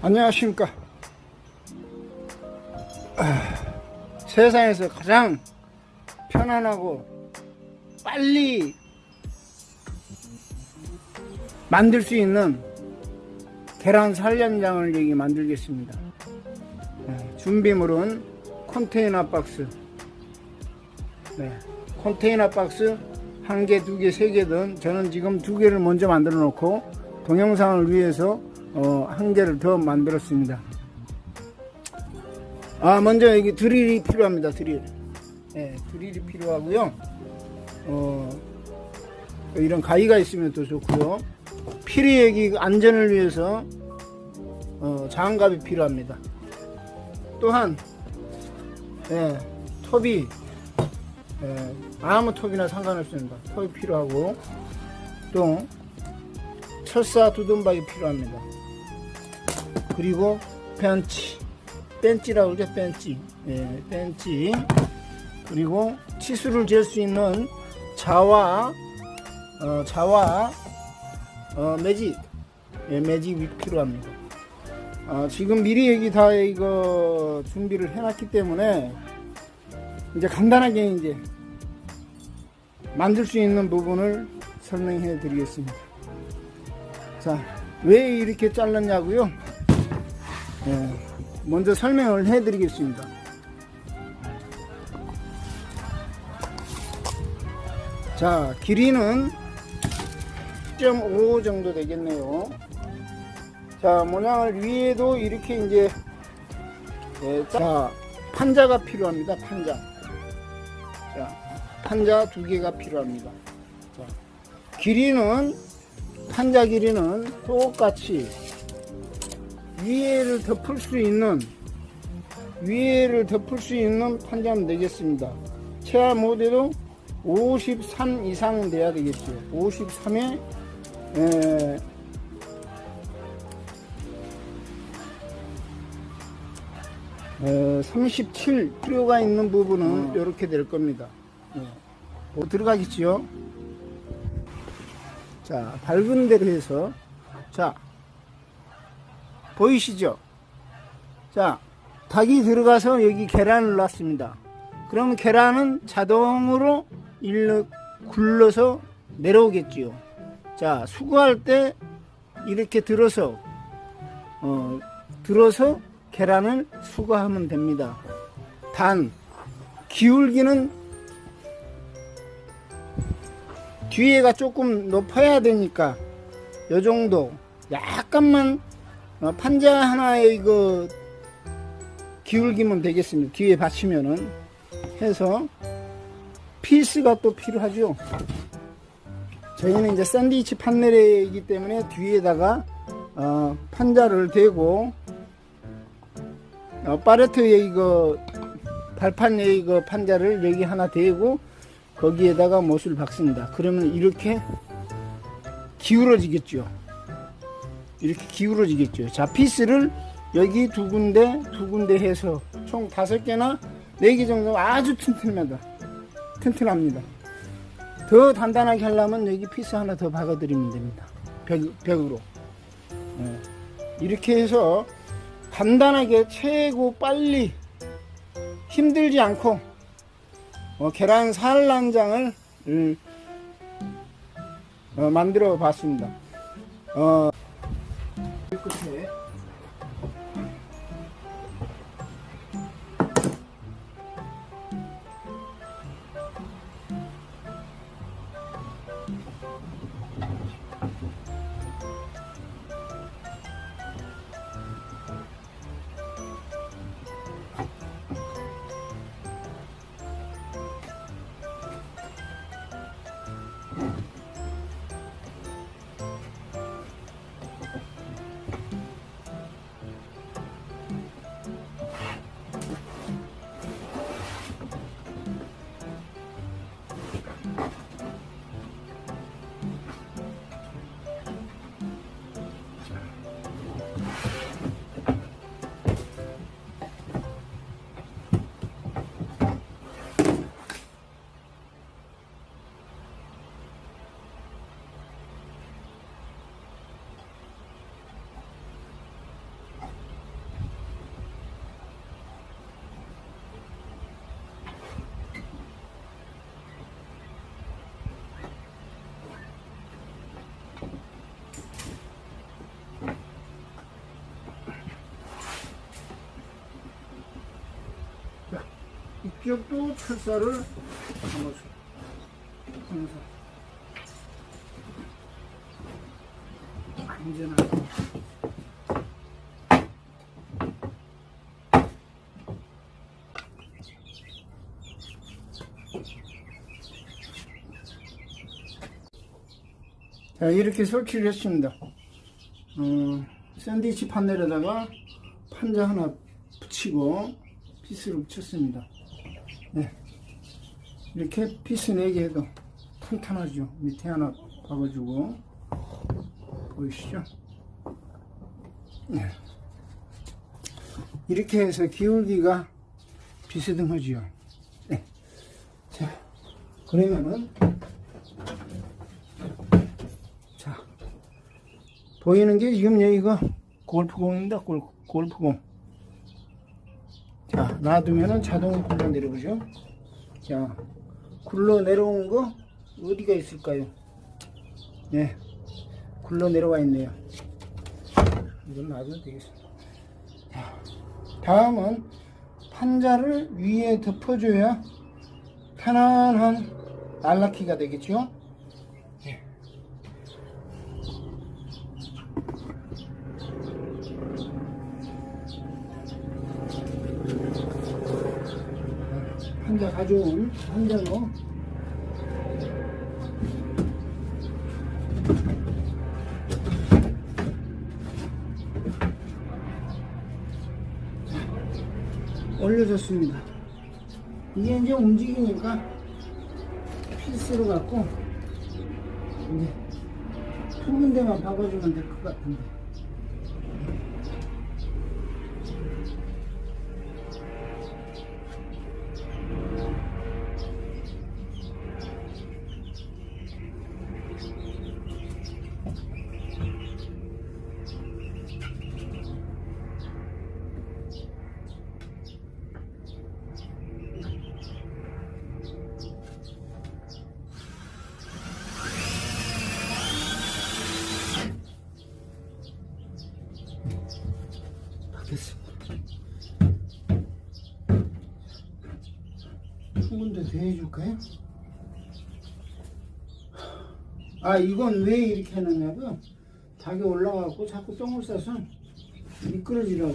안녕하십니까. 아, 세상에서 가장 편안하고 빨리 만들 수 있는 계란 살련장을 여기 만들겠습니다. 네, 준비물은 컨테이너 박스. 네, 컨테이너 박스 한 개, 두 개, 세 개든 저는 지금 두 개를 먼저 만들어 놓고 동영상을 위해서 어, 한 개를 더 만들었습니다. 아, 먼저 여기 드릴이 필요합니다. 드릴. 네, 드릴이 필요하고요. 어, 이런 가위가 있으면 더 좋고요. 피리액이 안전을 위해서 어, 장갑이 필요합니다. 또한 예, 톱이 예, 아무 톱이나 상관없습니다. 톱이 필요하고 또 철사 두둔박이 필요합니다. 그리고 벤치, 벤치라고 그러죠, 벤치. 예, 벤치. 그리고 치수를 잴 수 있는 자와 어, 자와 어, 매직, 예, 매직이 필요합니다. 아, 지금 미리 여기 다 이거 준비를 해놨기 때문에 이제 간단하게 이제 만들 수 있는 부분을 설명해 드리겠습니다. 자, 왜 이렇게 잘랐냐고요? 예, 먼저 설명을 해 드리겠습니다. 자, 길이는 1.5 정도 되겠네요. 자, 모양을 위에도 이렇게 이제, 예, 자, 판자가 필요합니다. 판자. 자, 판자 두 개가 필요합니다. 자, 길이는, 판자 길이는 똑같이 위에를 덮을 수 있는, 위에를 덮을 수 있는 판자면 되겠습니다. 최하 모델도 53 이상 돼야 되겠죠. 53에, 에, 어, 37 필요가 있는 부분은 이렇게 될 겁니다. 예. 뭐 들어가겠지요? 자, 밝은 데로 해서 자, 보이시죠? 자, 닭이 들어가서 여기 계란을 놨습니다. 그러면 계란은 자동으로 일로 굴러서 내려오겠지요. 자, 수거할 때 이렇게 들어서 어, 들어서 계란을 수거하면 됩니다. 단 기울기는 뒤에가 조금 높아야 되니까 요 정도 약간만 어, 판자 하나에 이거 기울기면 되겠습니다. 뒤에 받치면은 해서 피스가 또 필요하죠. 저희는 이제 샌드위치 판넬이기 때문에 뒤에다가 어, 판자를 대고 어, 파레트에 이거 발판에 이거 판자를 여기 하나 대고 거기에다가 못을 박습니다. 그러면 이렇게 기울어지겠죠. 이렇게 기울어지겠죠. 자, 피스를 여기 두 군데, 두 군데 해서 총 다섯 개나 네 개 정도 아주 튼튼합니다. 튼튼합니다. 더 단단하게 하려면 여기 피스 하나 더 박아드리면 됩니다. 벽, 벽으로. 예. 이렇게 해서 간단하게 최고 빨리 힘들지 않고 어, 계란 살란장을 음, 어, 만들어 봤습니다. 어, 이쪽도 철사를 담아서 하면서. 안전하게 자 이렇게 설치를 했습니다. 어, 샌드위치 판넬에다가 판자 하나 붙이고 피스를 붙였습니다 네. 이렇게 피스 4개 해도 탄탄하죠 밑에 하나 박아주고 보이시죠 네. 이렇게 해서 기울기가 비스듬하지요 네. 자 그러면은 자 보이는 게 지금 여기가 골프공입니다 골, 골프공 자 놔두면은 자동으로 굴러 내려오죠. 자 굴러 내려온 거 어디가 있을까요? 네 굴러 내려와 있네요. 이건 놔두면 되겠습니다. 자, 다음은 판자를 위에 덮어줘야 편안한 안락기가 되겠죠 예. 판자 가져온 판자로 올려줬습니다. 이게 이제 움직이니까 필수로 갖고 이제 두 군데만 박아주면 될 것 같은데. 한 군데 더 해줄까요? 아 이건 왜 이렇게 해놨냐고요? 닭이 올라가고 자꾸 똥을 싸서 미끄러지라고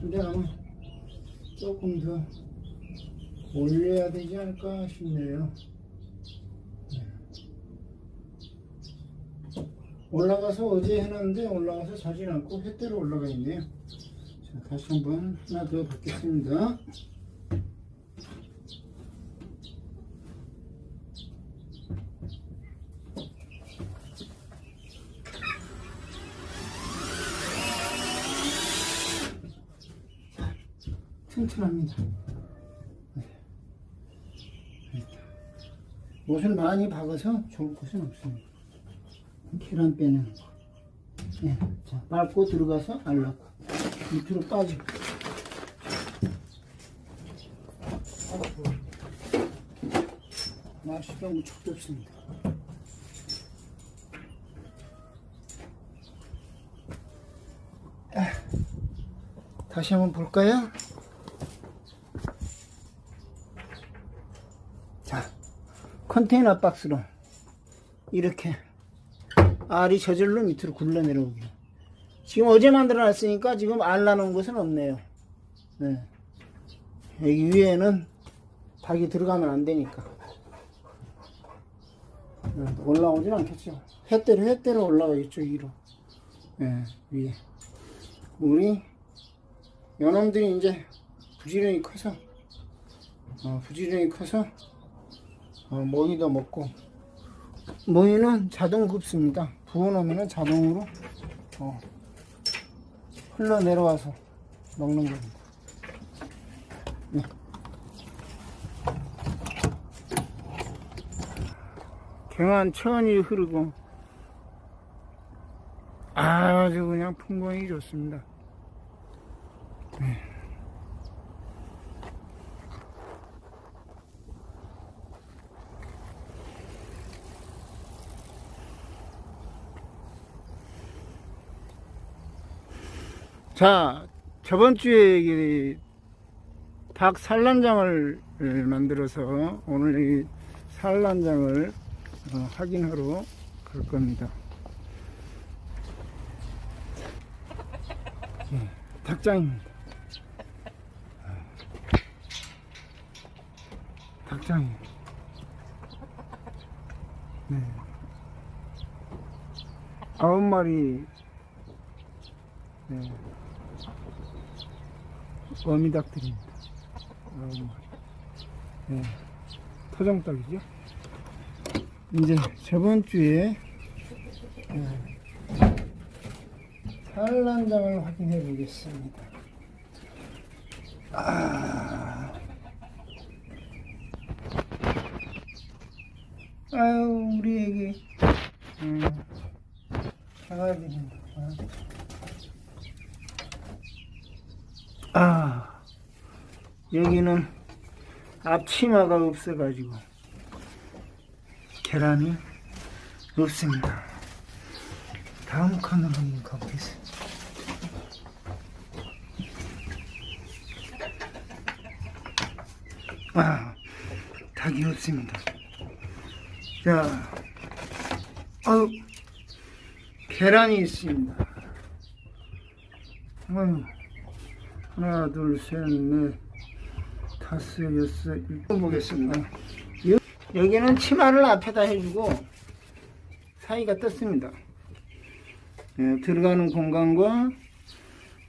근데 아마 조금 더 올려야 되지 않을까 싶네요 네. 올라가서 어제 해놨는데 올라가서 자진 않고 횟대로 올라가 있네요 자 다시 한번 하나 더 받겠습니다 튼튼합니다. 네. 못을 많이 박아서 좋을 것은 없습니다. 계란 빼는 거. 네. 자, 밟고 들어가서 알라고 밑으로 빠지고. 날씨가 무척 덥습니다. 아, 다시 한번 볼까요? 자, 컨테이너 박스로 이렇게 알이 저절로 밑으로 굴러 내려오게. 지금 어제 만들어 놨으니까 지금 알 나놓은 것은 없네요. 네. 여기 위에는 닭이 들어가면 안 되니까. 네, 올라오진 않겠죠. 햇대로 햇대로 올라가겠죠, 위로. 네, 위에. 우리 요놈들이 이제 부지런히 커서, 어, 부지런히 커서 어, 모이도 먹고 모이는 자동 급수입니다. 부어놓으면 자동으로 어, 흘러 내려와서 먹는 겁니다. 네. 경한 천이 흐르고 아주 그냥 풍광이 좋습니다. 자, 저번 주에 이닭 산란장을 에, 만들어서 오늘 이 산란장을 어, 확인하러 갈 겁니다. 예, 닭장입니다. 닭장이. 네. 아홉 마리. 네. 어미닭들입니다. 아홉 마리. 네. 토종닭이죠. 이제 저번 주에 네. 산란장을 확인해 보겠습니다. 아. 아유 우리 애기 음, 강아지입니다. 아 여기는 앞치마가 없어가지고 계란이 없습니다. 다음 칸으로 한번 가보겠습니다. 아 닭이 없습니다. 자, 아유, 계란이 있습니다. 아유, 하나, 둘, 셋, 넷, 다섯, 여섯, 일곱 보겠습니다. 여, 여기는 치마를 앞에다 해주고 사이가 떴습니다. 예, 들어가는 공간과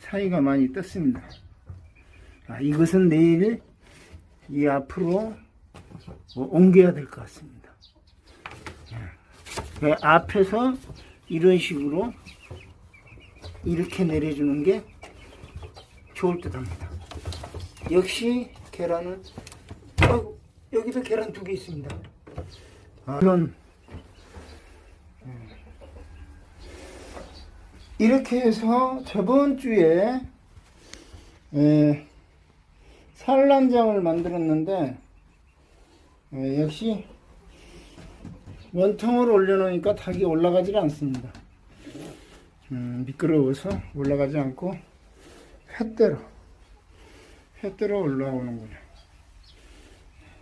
사이가 많이 떴습니다. 아, 이것은 내일 이 앞으로 뭐 옮겨야 될 것 같습니다. 그 앞에서 이런 식으로 이렇게 내려주는 게 좋을 듯 합니다. 역시 계란은 아이고, 여기도 계란 두 개 있습니다. 아, 이런 음. 이렇게 해서 저번 주에 에, 산란장을 만들었는데 에, 역시 원통을 올려놓으니까 닭이 올라가질 않습니다. 음, 미끄러워서 올라가지 않고 횟대로 횟대로 올라오는군요.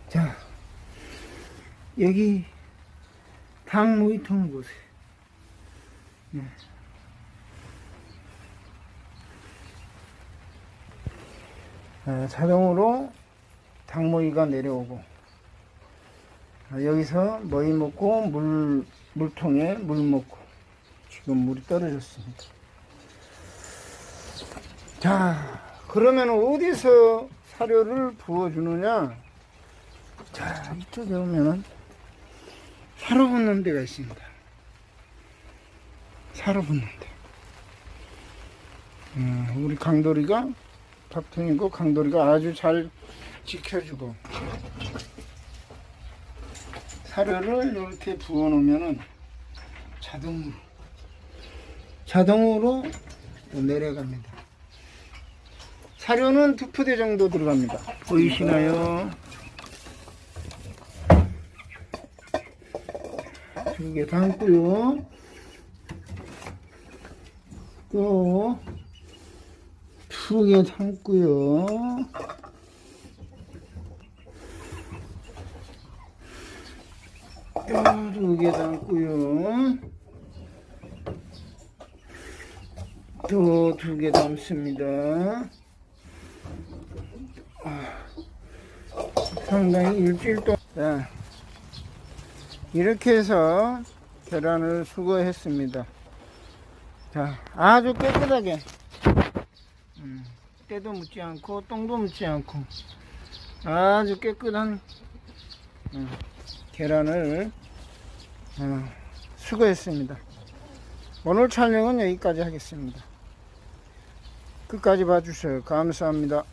자 여기 닭 모이통을 보세요. 네. 아, 자동으로 닭모이가 내려오고 아, 여기서 머리 먹고 물 물통에 물 먹고 지금 물이 떨어졌습니다. 자 그러면 어디서 사료를 부어주느냐? 자 이쪽에 오면은 사료 붓는 데가 있습니다. 사료 붓는 데. 음, 우리 강돌이가 박통이고 강돌이가 아주 잘 지켜주고 사료를 이렇게 부어 놓으면은 자동으로 자동으로 내려갑니다. 사료는 두 포대 정도 들어갑니다. 보이시나요? 두 개 담고요. 또 두 개 담고요. 두개 담고요. 또 두 개 담습니다. 상당히 일주일 동안 자, 이렇게 해서 계란을 수거했습니다. 자, 아주 깨끗하게 음, 때도 묻지 않고 똥도 묻지 않고 아주 깨끗한 음, 계란을 어, 수거했습니다. 오늘 촬영은 여기까지 하겠습니다. 끝까지 봐주셔서 감사합니다.